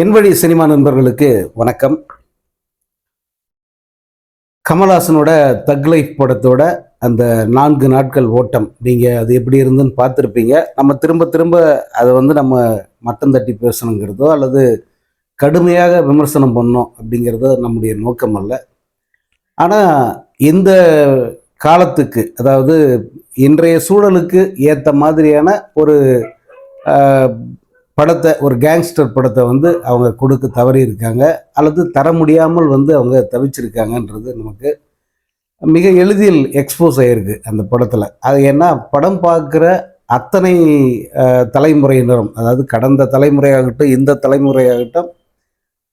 என் வழி சினிமா நண்பர்களுக்கு வணக்கம். கமல்ஹாசனோட தக் லைஃப் படத்தோட அந்த நான்கு நாட்கள் ஓட்டம் நீங்கள் அது எப்படி இருந்துன்னு பார்த்துருப்பீங்க. நம்ம திரும்ப திரும்ப அதை வந்து நம்ம மட்டம் தட்டி பேசணுங்கிறதோ அல்லது கடுமையாக விமர்சனம் பண்ணோம் அப்படிங்கிறதோ நம்முடைய நோக்கம் அல்ல. ஆனால் இந்த காலத்துக்கு அதாவது இன்றைய சூழலுக்கு ஏற்ற மாதிரியான ஒரு படத்தை ஒரு கேங்ஸ்டர் படத்தை வந்து அவங்க கொடுக்க தவறி இருக்காங்க அல்லது தர முடியாமல் வந்து அவங்க தவிச்சிருக்காங்கன்றது நமக்கு மிக எளிதில் எக்ஸ்போஸ் ஆகிருக்கு அந்த படத்தில். அது ஏன்னா படம் பார்க்குற அத்தனை தலைமுறையினரும் அதாவது கடந்த தலைமுறையாகட்டும் இந்த தலைமுறையாகட்டும்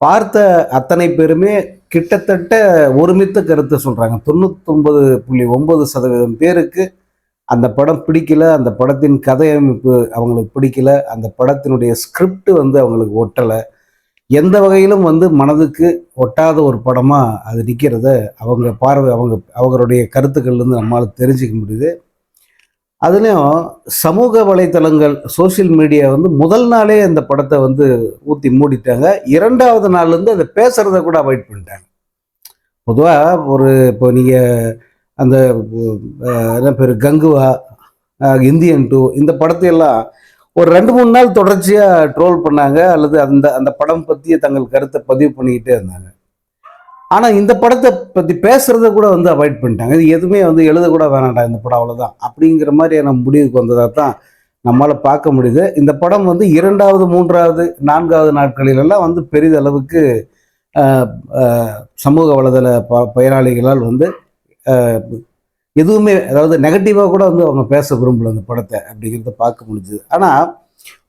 பார்த்த அத்தனை பேருமே கிட்டத்தட்ட ஒருமித்த கருத்தை சொல்கிறாங்க தொண்ணூத்தொம்பது புள்ளி ஒன்பது சதவீதம் பேருக்கு அந்த படம் பிடிக்கல அந்த படத்தின் கதையமைப்பு அவங்களுக்கு பிடிக்கல அந்த படத்தினுடைய ஸ்கிரிப்ட் வந்து அவங்களுக்கு ஒட்டலை. எந்த வகையிலும் வந்து மனதுக்கு ஒட்டாத ஒரு படமாக அது நிற்கிறத அவங்க பார்வை அவங்க அவங்களுடைய கருத்துக்கள்லேருந்து நம்மளால் தெரிஞ்சுக்க முடியுது. அதுலேயும் சமூக வலைத்தளங்கள் சோஷியல் மீடியா வந்து முதல் நாளே அந்த படத்தை வந்து ஊற்றி மூடிட்டாங்க. இரண்டாவது நாள்லேருந்து அதை பேசுகிறத கூட அவாய்ட் பண்ணிட்டாங்க. பொதுவாக ஒரு இப்போ நீங்கள் அந்த என்ன பேர் கங்குவா இந்தியன் டூ இந்த படத்தையெல்லாம் ஒரு ரெண்டு மூணு நாள் தொடர்ச்சியாக ட்ரோல் பண்ணாங்க அல்லது அந்த அந்த படம் பற்றிய தங்கள் கருத்தை பதிவு பண்ணிக்கிட்டே இருந்தாங்க. ஆனால் இந்த படத்தை பற்றி பேசுகிறத கூட வந்து அவாய்ட் பண்ணிட்டாங்க. இது எதுவுமே வந்து எழுதக்கூட வேணாண்டா இந்த படம் அவ்வளோதான் அப்படிங்கிற மாதிரியான முடிவுக்கு வந்ததாக தான் நம்மளால் பார்க்க முடியுது. இந்த படம் வந்து இரண்டாவது மூன்றாவது நான்காவது நாட்களிலெல்லாம் வந்து பெரிதளவுக்கு சமூக வலைதள ப பயனாளிகளால் வந்து எதுவுமே அதாவது நெகட்டிவாக கூட வந்து அவங்க பேச விரும்பல அந்த படத்தை அப்படிங்கிறத பார்க்க முடிஞ்சுது. ஆனால்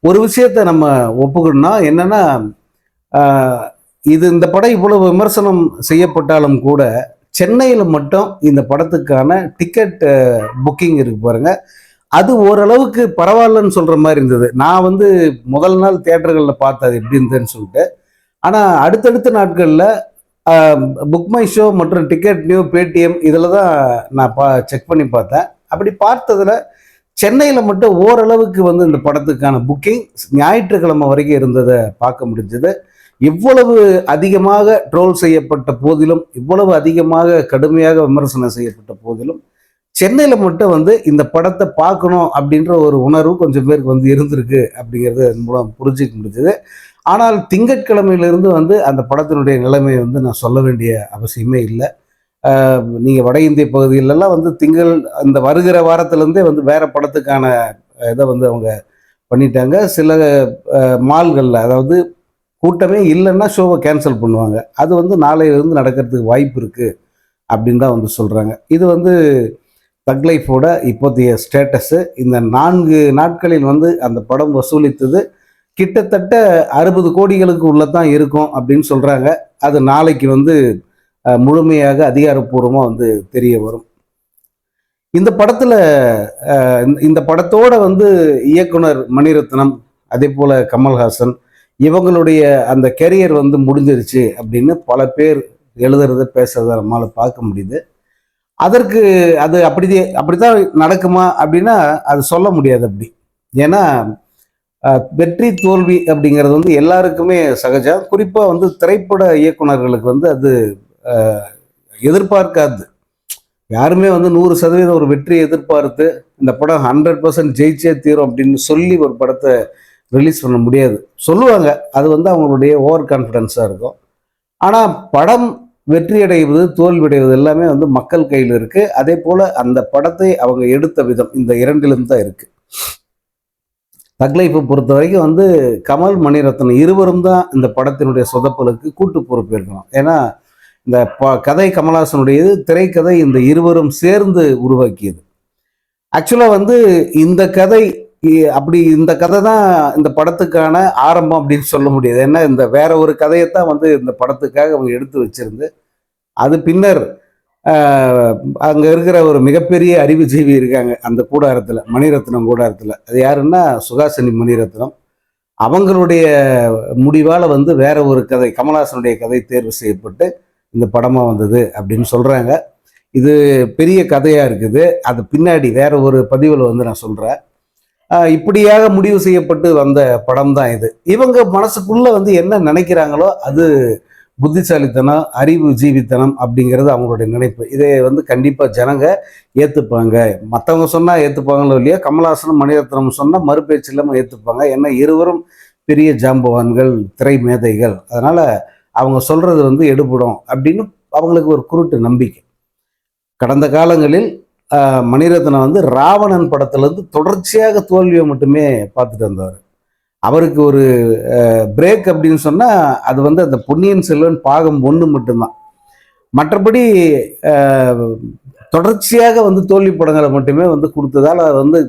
ஒரு விஷயத்த நம்ம ஒப்புக்கணும்னா என்னென்னா இது இந்த படம் இவ்வளவு விமர்சனம் செய்யப்பட்டாலும் கூட சென்னையில் மட்டும் இந்த படத்துக்கான டிக்கெட் புக்கிங் இருக்கு பாருங்க. அது ஓரளவுக்கு பரவாயில்லன்னு சொல்கிற மாதிரி இருந்தது. நான் வந்து முதல் நாள் தேட்டர்களில் பார்த்தது அது எப்படி இருந்ததுன்னு சொல்லிட்டு. ஆனால் அடுத்தடுத்த நாட்களில் புக் மை ஷோ மற்றும் டிக்கெட் நியூ பேடிஎம் இதில் தான் நான் பா செக் பண்ணி பார்த்தேன். அப்படி பார்த்ததில் சென்னையில் மட்டும் ஓரளவுக்கு வந்து இந்த படத்துக்கான புக்கிங் ஞாயிற்றுக்கிழமை வரைக்கும் இருந்ததை பார்க்க முடிஞ்சது. இவ்வளவு அதிகமாக ட்ரோல் செய்யப்பட்ட போதிலும் இவ்வளவு அதிகமாக கடுமையாக விமர்சனம் செய்யப்பட்ட போதிலும் சென்னையில் மட்டும் வந்து இந்த படத்தை பார்க்கணும் அப்படின்ற ஒரு உணர்வு கொஞ்சம் பேருக்கு வந்து இருந்திருக்கு அப்படிங்கிறது மூலம் புரிஞ்சிக்க முடிஞ்சது. ஆனால் திங்கட்கிழமையிலிருந்து வந்து அந்த படத்தினுடைய நிலைமை வந்து நான் சொல்ல வேண்டிய அவசியமே இல்லை. நீங்கள் வட இந்திய பகுதியிலலாம் வந்து திங்கள் அந்த வருகிற வாரத்திலேருந்தே வந்து வேறு படத்துக்கான இதை வந்து அவங்க பண்ணிட்டாங்க. சில மால்களில் அதாவது கூட்டமே இல்லைன்னா ஷோவை கேன்சல் பண்ணுவாங்க. அது வந்து நாளையிலிருந்து நடக்கிறதுக்கு வாய்ப்பு இருக்குது அப்படின்னு தான் வந்து சொல்கிறாங்க இது வந்து தக் லைஃபோட இப்போதைய ஸ்டேட்டஸு. இந்த நான்கு நாட்களில் வந்து அந்த படம் வசூலித்தது கிட்டத்தட்ட அறுபது கோடிகளுக்கு உள்ள தான் இருக்கும் அப்படின்னு சொல்கிறாங்க அது நாளைக்கு வந்து முழுமையாக அதிகாரப்பூர்வமாக வந்து தெரிய வரும். இந்த படத்தில் இந்த படத்தோட வந்து இயக்குனர் மணிரத்னம் அதே போல் கமல்ஹாசன் இவங்களுடைய அந்த கெரியர் வந்து முடிஞ்சிருச்சு அப்படின்னு பல பேர் எழுதுறத பேசுறத நம்மளால் பார்க்க முடியுது. அதற்கு அது அப்படி அப்படித்தான் நடக்குமா அப்படின்னா அது சொல்ல முடியாது அப்படி. ஏன்னா வெற்றி தோல்வி அப்படிங்கிறது வந்து எல்லாருக்குமே சகஜம். குறிப்பாக வந்து திரைப்பட இயக்குனர்களுக்கு வந்து அது எதிர்பார்க்காது. யாருமே வந்து நூறு சதவீதம் ஒரு வெற்றியை எதிர்பார்த்து இந்த படம் ஹண்ட்ரட் பர்சன்ட் ஜெயிச்சே தீரும் அப்படின்னு சொல்லி ஒரு படத்தை ரிலீஸ் பண்ண முடியாது. சொல்லுவாங்க அது வந்து அவங்களுடைய ஓவர் கான்ஃபிடென்ஸாக இருக்கும். ஆனால் படம் வெற்றி அடைவது தோல்வியடைவது எல்லாமே வந்து மக்கள் கையில் இருக்குது அதே போல் அந்த படத்தை அவங்க எடுத்த விதம் இந்த இரண்டிலும் தான் இருக்குது தக்லைஃபை பொறுத்த வரைக்கும் வந்து கமல் மணிரத்னம் இருவரும் தான் இந்த படத்தினுடைய சொதப்பலுக்கு கூட்டு பொறுப்பு இருக்கணும். ஏன்னா இந்த ப கதை கமல்ஹாசனுடையது திரைக்கதை இந்த இருவரும் சேர்ந்து உருவாக்கியது. ஆக்சுவலாக வந்து இந்த கதை இ- அப்படி இந்த கதை தான் இந்த படத்துக்கான ஆரம்பம் அப்படின்னு சொல்ல முடியாது. ஏன்னா இந்த வேற ஒரு கதையை தான் வந்து இந்த படத்துக்காக அவங்க எடுத்து வச்சிருந்து அது பின்னர் அங்கே இருக்கிற ஒரு மிகப்பெரிய அறிவுஜீவி இருக்காங்க அந்த கூடாரத்தில் மணிரத்னம் கூடாரத்தில். அது யாருன்னா சுகாசினி மணிரத்னம். அவங்களுடைய முடிவால் வந்து வேற ஒரு கதை கமல்ஹாசனுடைய கதை தேர்வு செய்யப்பட்டு இந்த படமாக வந்தது அப்படின்னு சொல்கிறாங்க இது பெரிய கதையாக இருக்குது. அது பின்னாடி வேற ஒரு பதிவில் வந்து நான் சொல்கிறேன் இப்படியாக முடிவு செய்யப்பட்டு வந்த படம் தான் இது. இவங்க மனசுக்குள்ளே வந்து என்ன நினைக்கிறாங்களோ அது புத்திசாலித்தனம் அறிவு ஜீவித்தனம் அப்படிங்கிறது அவங்களுடைய நினைப்பு. இதை வந்து கண்டிப்பாக ஜனங்க ஏற்றுப்பாங்க மற்றவங்க சொன்னால் ஏற்றுப்பாங்களோ இல்லையா கமலஹாசனும் மணிரத்னம் சொன்னால் மறுபேச்சு இல்லாமல் ஏற்றுப்பாங்க ஏன்னா இருவரும் பெரிய ஜாம்பவான்கள் திரை மேதைகள். அதனால் அவங்க சொல்கிறது வந்து எடுபடும் அப்படின்னு அவங்களுக்கு ஒரு குருட்டு நம்பிக்கை. கடந்த காலங்களில் மணிரத்னம் வந்து ராவணன் படத்துலேருந்து தொடர்ச்சியாக தோல்வியை மட்டுமே பார்த்துட்டு வந்தவர். அவருக்கு ஒரு பிரேக் அப்படின்னு சொன்னால் அது வந்து அந்த பொன்னியின் செல்வன் பாகம் ஒன்று மட்டும்தான். மற்றபடி தொடர்ச்சியாக வந்து தோல்வி படங்களை மட்டுமே வந்து கொடுத்ததால் அது வந்து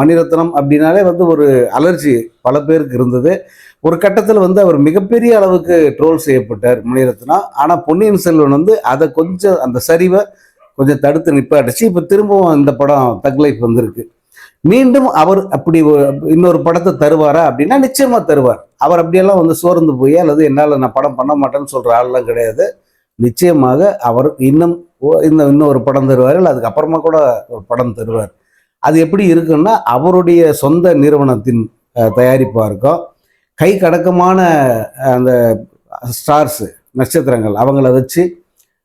மணிரத்னம் அப்படின்னாலே வந்து ஒரு அலர்ஜி பல பேருக்கு இருந்தது. ஒரு கட்டத்தில் வந்து அவர் மிகப்பெரிய அளவுக்கு ட்ரோல் செய்யப்பட்டார் மணிரத்னம் ஆனால் பொன்னியின் செல்வன் வந்து அதை கொஞ்சம் அந்த சரிவை கொஞ்சம் தடுத்து நிப்பாட்டுச்சு. இப்போ திரும்பவும் இந்த படம் தக்லைஃப் வந்திருக்கு. மீண்டும் அவர் அப்படி இன்னொரு படத்தை தருவாரா அப்படின்னா நிச்சயமா தருவார். அவர் அப்படியெல்லாம் வந்து சோர்ந்து போய் அல்லது என்னால் நான் படம் பண்ண மாட்டேன்னு சொல்ற ஆள்லாம் கிடையாது. நிச்சயமாக அவர் இன்னும் ஓ- இன்னும் இன்னொரு ஒரு படம் தருவார் இல்லை அதுக்கப்புறமா கூட ஒரு படம் தருவார். அது எப்படி இருக்குன்னா அவருடைய சொந்த நிறுவனத்தின் தயாரிப்பாக இருக்கும். கை கடக்கமான அந்த ஸ்டார்ஸ் நட்சத்திரங்கள் அவங்கள வச்சு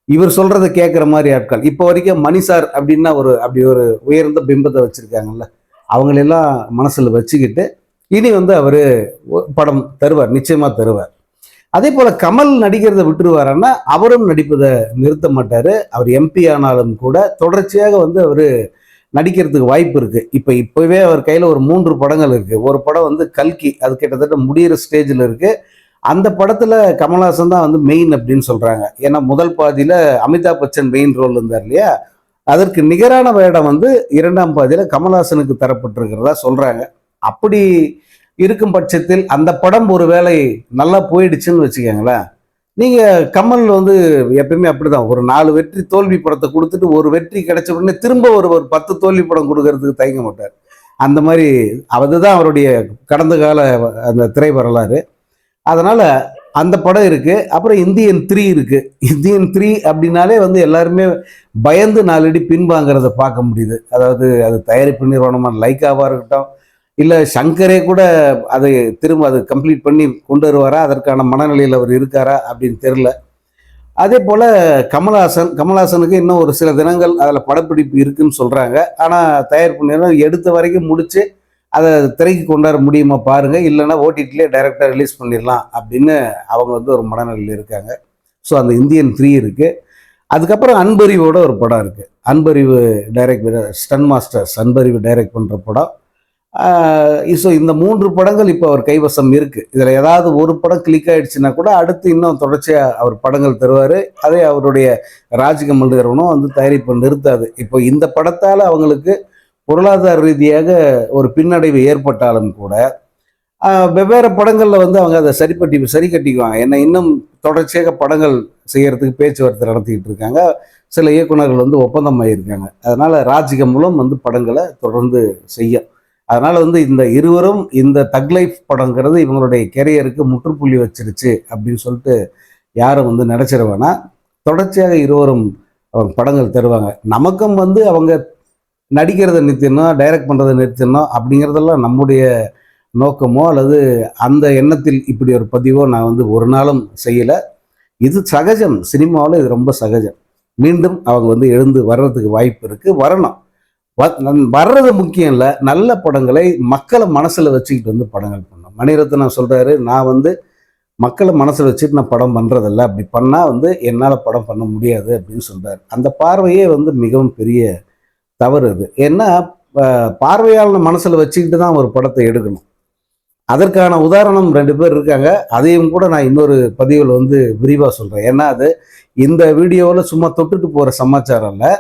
இவர் சொல்றதை கேட்குற மாதிரி ஆட்கள். இப்போ வரைக்கும் மணி சார் அப்படின்னா ஒரு அப்படி ஒரு உயர்ந்த பிம்பத்தை வச்சுருக்காங்கல்ல. அவங்களெல்லாம் மனசில் வச்சுக்கிட்டு இனி வந்து அவர் படம் தருவார் நிச்சயமாக தருவார். அதே போல் கமல் நடிக்கிறத விட்டுருவாருன்னா அவரும் நடிப்பதை நிறுத்த மாட்டார். அவர் எம்பி ஆனாலும் கூட தொடர்ச்சியாக வந்து அவர் நடிக்கிறதுக்கு வாய்ப்பு இருக்குது இப்போ இப்போவே அவர் கையில் ஒரு மூன்று படங்கள் இருக்குது ஒரு படம் வந்து கல்கி அது கிட்டத்தட்ட முடியிற ஸ்டேஜில் இருக்குது அந்த படத்தில் கமல்ஹாசன் தான் வந்து மெயின் அப்படின்னு சொல்கிறாங்க ஏன்னா முதல் பாதியில் அமிதாப் பச்சன் மெயின் ரோல் இருந்தார் இல்லையா? அதற்கு நிகரான வேடம் வந்து இரண்டாம் பாதியில் கமல்ஹாசனுக்கு தரப்பட்டிருக்கிறதா சொல்றாங்க. அப்படி இருக்கும் பட்சத்தில் அந்த படம் ஒருவேளை நல்லா போயிடுச்சுன்னு வச்சுக்கோங்களேன். நீங்கள் கமல் வந்து எப்பயுமே அப்படிதான். ஒரு நாலு வெற்றி தோல்வி படத்தை கொடுத்துட்டு ஒரு வெற்றி கிடைச்ச உடனே திரும்ப ஒரு ஒரு பத்து தோல்வி படம் கொடுக்கறதுக்கு தயங்க மாட்டார். அந்த மாதிரி அதுதான் அவருடைய கடந்த கால அந்த திரை வரலாறு அதனால் அந்த படம் இருக்குது அப்புறம் இந்தியன் த்ரீ இருக்குது இந்தியன் த்ரீ அப்படின்னாலே வந்து எல்லாருமே பயந்து நாலடி பின்வாங்கிறத பார்க்க முடியுது. அதாவது அது தயாரிப்பு நிறுவனமாக லைக்காவாக இருக்கட்டும் இல்லை சங்கரே கூட அதை திரும்ப அது கம்ப்ளீட் பண்ணி கொண்டு வருவாரா? அதற்கான மனநிலையில் அவர் இருக்காரா அப்படின்னு தெரில அதே போல் கமல்ஹாசன் கமல்ஹாசனுக்கு இன்னும் ஒரு சில தினங்கள் அதில் படப்பிடிப்பு இருக்குன்னு சொல்கிறாங்க ஆனால் தயாரிப்பு நிறுவனம் எடுத்த வரைக்கும் முடித்து அதை திரைக்கு கொண்டாட முடியுமா பாருங்க. இல்லைன்னா ஓடிடிலே டைரெக்டாக ரிலீஸ் பண்ணிடலாம் அப்படின்னு அவங்க வந்து ஒரு மனநிலையில் இருக்காங்க. ஸோ அந்த இந்தியன் த்ரீ இருக்குது அதுக்கப்புறம் அன்பறிவோட ஒரு படம் இருக்குது Anbariv direct stunt masters Anbariv direct பண்ணுற படம். ஸோ இந்த மூன்று படங்கள் இப்போ அவர் கைவசம் இருக்குது இதில் ஏதாவது ஒரு படம் கிளிக் ஆகிடுச்சுன்னா கூட அடுத்து இன்னும் தொடர்ச்சியாக அவர் படங்கள் தருவார். அதே அவருடைய ராஜ்கமல் நிறுவனம் வந்து தயாரிப்பு நிறுத்தாது. இப்போ இந்த படத்தால் அவங்களுக்கு பொருளாதார ரீதியாக ஒரு பின்னடைவு ஏற்பட்டாலும் கூட வெவ்வேறு படங்களில் வந்து அவங்க அதை சரிப்பட்டி சரி கட்டிக்குவாங்க ஏன்னா இன்னும் தொடர்ச்சியாக படங்கள் செய்யறதுக்கு பேச்சுவார்த்தை நடத்திக்கிட்டு இருக்காங்க. சில இயக்குனர்கள் வந்து ஒப்பந்தம் ஆகியிருக்காங்க அதனால மூலம் வந்து படங்களை தொடர்ந்து செய்யும். அதனால் வந்து இந்த இருவரும் இந்த தக் லைஃப் படங்கிறது இவங்களுடைய கெரியருக்கு முற்றுப்புள்ளி வச்சிருச்சு அப்படின்னு சொல்லிட்டு யாரும் வந்து நினச்சிருவேன்னா வேணாம். தொடர்ச்சியாக இருவரும் அவங்க படங்கள் தருவாங்க. நமக்கும் வந்து அவங்க நடிக்கிறத நிறுத்திடணும் டைரக்ட் பண்ணுறதை நிறுத்திடணும் அப்படிங்கிறதெல்லாம் நம்முடைய நோக்கமோ அல்லது அந்த எண்ணத்தில் இப்படி ஒரு பதிவோ நான் வந்து ஒரு நாளும் செய்யலை. இது சகஜம். சினிமாவில் இது ரொம்ப சகஜம். மீண்டும் அவங்க வந்து எழுந்து வர்றதுக்கு வாய்ப்பு இருக்குது வரணும். வ- வர்றது முக்கியம் இல்லை. நல்ல படங்களை மக்களை மனசில் வச்சுக்கிட்டு வந்து படங்கள் பண்ணணும். மணிரத்னம் சொல்கிறாரு நான் வந்து மக்களை மனசில் வச்சுட்டு நான் படம் பண்ணுறதில்ல அப்படி பண்ணால் வந்து என்னால் படம் பண்ண முடியாது அப்படின்னு சொல்கிறார் அந்த பார்வையே வந்து மிகவும் பெரிய தவறு அது. ஏன்னா ப- மனசில் வச்சுக்கிட்டு தான் ஒரு படத்தை எடுக்கணும். அதற்கான உதாரணம் ரெண்டு பேர் இருக்காங்க. அதையும் கூட நான் இன்னொரு பதிவில் வந்து விரிவாக சொல்கிறேன் ஏன்னா அது இந்த வீடியோவில் சும்மா தொட்டுட்டு போகிற சமாச்சாரம் இல்லை.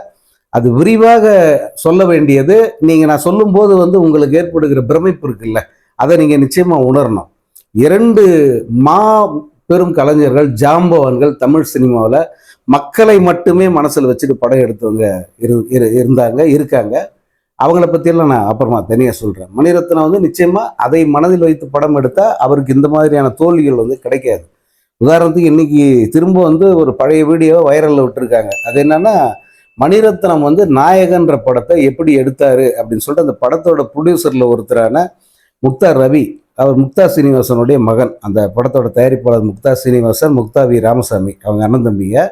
அது விரிவாக சொல்ல வேண்டியது நீங்கள் நான் சொல்லும்போது வந்து உங்களுக்கு ஏற்படுகிற பிரமிப்பு இருக்குல்ல அதை நீங்கள் நிச்சயமாக உணரணும். இரண்டு மா பெரும் கலைஞர்கள் ஜாம்பவான்கள் தமிழ் சினிமாவில் மக்களை மட்டுமே மனசில் வச்சுட்டு படம் எடுத்தவங்க இரு இரு- இருந்தாங்க இருக்காங்க. அவங்கள பற்றியெல்லாம் நான் அப்புறமா தனியாக சொல்கிறேன் மணிரத்னம் வந்து நிச்சயமாக அதை மனதில் வைத்து படம் எடுத்தால் அவருக்கு இந்த மாதிரியான தோல்விகள் வந்து கிடைக்காது. உதாரணத்துக்கு இன்னைக்கு திரும்ப வந்து ஒரு பழைய வீடியோ வைரலில் விட்டுருக்காங்க. அது என்னன்னா மணிரத்னம் வந்து நாயகன்ற படத்தை எப்படி எடுத்தாரு அப்படின்னு சொல்லிட்டு அந்த படத்தோட ப்ரொடியூசரில் ஒருத்தரான முக்தா ரவி அவர் முக்தா சீனிவாசனுடைய மகன். அந்த படத்தோட தயாரிப்பாளர் முக்தா சீனிவாசன் முக்தா வி. ராமசாமி அவங்க அண்ணன் தம்பிங்க.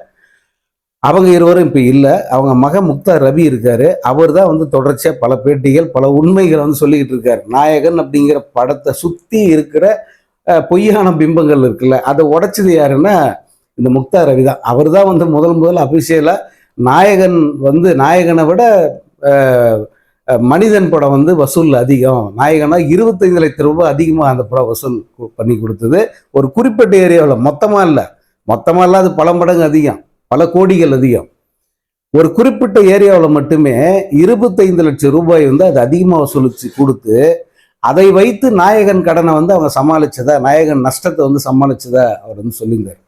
அவங்க இருவரும் இப்போ இல்லை. அவங்க மக முக்தா ரவி இருக்காரு. அவர் தான் வந்து தொடர்ச்சியாக பல பேட்டிகள் பல உண்மைகளை வந்து சொல்லிக்கிட்டு இருக்காரு. நாயகன் அப்படிங்கிற படத்தை சுற்றி இருக்கிற பொய்யான பிம்பங்கள் இருக்குல்ல அதை உடைச்சது யாருன்னா இந்த முக்தா ரவி தான். அவர் தான் வந்து முதல் முதல் அபிஷேலாக நாயகன் வந்து நாயகனை விட மனிதன் படம் வந்து வசூல் அதிகம். நாயகனா இருபத்தைந்து லட்சம் ரூபாய் அதிகமாக அந்த படம் வசூல் பண்ணி கொடுத்தது. ஒரு குறிப்பிட்ட ஏரியாவில் மொத்தமாக இல்லை. மொத்தமாக இல்லாத பல மடங்கு அதிகம். பல கோடிகள் அதிகம். ஒரு குறிப்பிட்ட ஏரியாவில் மட்டுமே இருபத்தைந்து லட்சம் ரூபாய் வந்து அது அதிகமாக வசூலிச்சு கொடுத்து அதை வைத்து நாயகன் கடனை வந்து அவங்க சமாளிச்சதா நாயகன் நஷ்டத்தை வந்து சமாளிச்சதா அவர் வந்து சொல்லியிருந்தார்.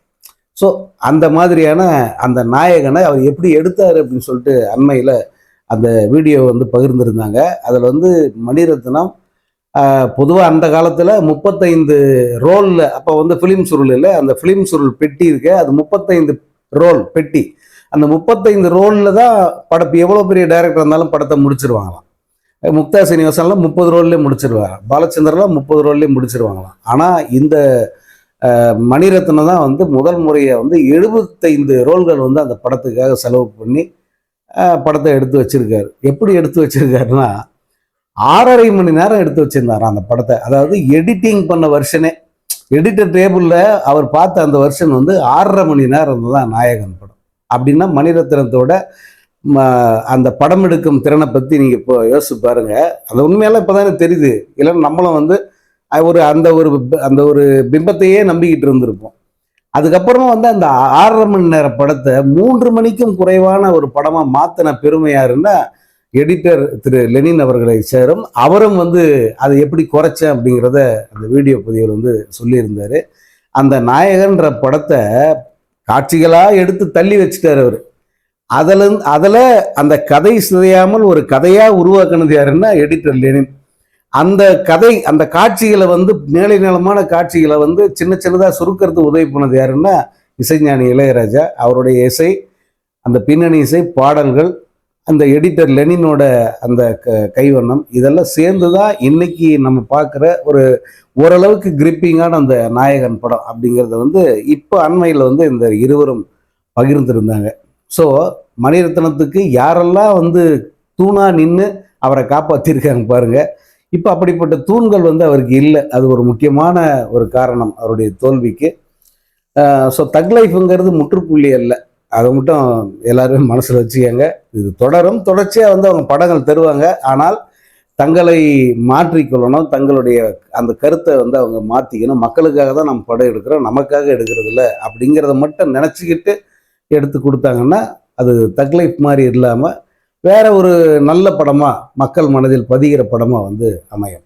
ஸோ அந்த மாதிரியான அந்த நாயகனை அவர் எப்படி எடுத்தார் அப்படின்னு சொல்லிட்டு அண்மையில் அந்த வீடியோ வந்து பகிர்ந்திருந்தாங்க. அதில் வந்து மணிரத்னம் பொதுவாக அந்த காலத்தில் முப்பத்தைந்து ரோலில் அப்போ வந்து ஃபிலிம் சுருள் இல்லை அந்த ஃபிலிம் சுருள் பெட்டி இருக்கு அது முப்பத்தைந்து ரோல் பெட்டி. அந்த முப்பத்தைந்து ரோலில் தான் படம் எவ்வளோ பெரிய டைரக்டர் இருந்தாலும் படத்தை முடிச்சிருவாங்களாம். முக்தா சீனிவாசன்லாம் முப்பது ரோல்லே முடிச்சிருவாங்க பாலச்சந்திரலாம் முப்பது ரோல்லே முடிச்சிருவாங்களாம். ஆனால் இந்த மணிரத்னம் தான் வந்து முதல் முறையை வந்து எழுபத்தைந்து ரோல்கள் வந்து அந்த படத்துக்காக செலவு பண்ணி படத்தை எடுத்து வச்சிருக்காரு. எப்படி எடுத்து வச்சிருக்காருன்னா ஆறரை மணி நேரம் எடுத்து வச்சிருந்தாராம் அந்த படத்தை. அதாவது எடிட்டிங் பண்ண வருஷனே எடிட்டர் டேபிளில் அவர் பார்த்த அந்த வருஷன் வந்து ஆறரை மணி நேரம் தான் நாயகன் படம். அப்படின்னா மணிரத்னத்தோட ம, அந்த படம் எடுக்கும் திறனை பற்றி நீங்கள் இப்போ யோசிச்சு பாருங்கள் அது உண்மையெல்லாம் இப்போ தானே தெரியுது. இல்லைன்னா நம்மளும் வந்து ஒரு அந்த ஒரு அந்த ஒரு பிம்பத்தையே நம்பிக்கிட்டு இருந்திருப்போம். அதுக்கப்புறமா வந்து அந்த ஆறரை மணி நேர படத்தை மூன்று மணிக்கும் குறைவான ஒரு படமாக மாற்றின பெருமை யாருன்னா எடிட்டர் திரு லெனின் அவர்களை சேரும். அவரும் வந்து அதை எப்படி குறைச்சேன் அப்படிங்கிறத அந்த வீடியோ பதிவில் வந்து சொல்லியிருந்தார். அந்த நாயகன்ற படத்தை காட்சிகளாக எடுத்து தள்ளி வச்சுட்டார் அவர். அதில் அதில் அந்த கதை சிதையாமல் ஒரு கதையாக உருவாக்குனது யாருன்னா எடிட்டர் லெனின். அந்த கதை அந்த காட்சிகளை வந்து மேலை நிலமான காட்சிகளை வந்து சின்ன சின்னதாக சுருக்கிறது உதவி பண்ணது யாருன்னா இசைஞானி இளையராஜா. அவருடைய இசை அந்த பின்னணி இசை பாடல்கள் அந்த எடிட்டர் லெனினோட அந்த க கைவண்ணம் இதெல்லாம் சேர்ந்து தான் இன்னைக்கு நம்ம பார்க்குற ஒரு ஓரளவுக்கு கிரிப்பிங்கான அந்த நாயகன் படம் அப்படிங்கிறத வந்து இப்போ அண்மையில் வந்து இந்த இருவரும் பகிர்ந்திருந்தாங்க. ஸோ மணிரத்னத்துக்கு யாரெல்லாம் வந்து தூணாக நின்று அவரை காப்பாற்றிருக்காங்க பாருங்கள் இப்போ அப்படிப்பட்ட தூண்கள் வந்து அவருக்கு இல்லை. அது ஒரு முக்கியமான ஒரு காரணம் அவருடைய தோல்விக்கு. ஸோ தக் லைஃப்ங்கிறது முற்றுப்புள்ளி அல்ல. அதை மட்டும் எல்லாரும் மனசில் வச்சுக்கோங்க. இது தொடரும். தொடர்ச்சியாக வந்து அவங்க படங்கள் தருவாங்க. ஆனால் தங்களை மாற்றிக்கொள்ளணும் தங்களுடைய அந்த கருத்தை வந்து அவங்க மாற்றிக்கணும் மக்களுக்காக தான் நம்ம படம் எடுக்கிறோம். நமக்காக எடுக்கிறது இல்லை அப்படிங்கிறத மட்டும் நினச்சிக்கிட்டு எடுத்து கொடுத்தாங்கன்னா அது தக்லைஃப் மாதிரி இல்லாமல் வேற ஒரு நல்ல படமாக மக்கள் மனதில் பதிகிற படமாக வந்து அமையும்.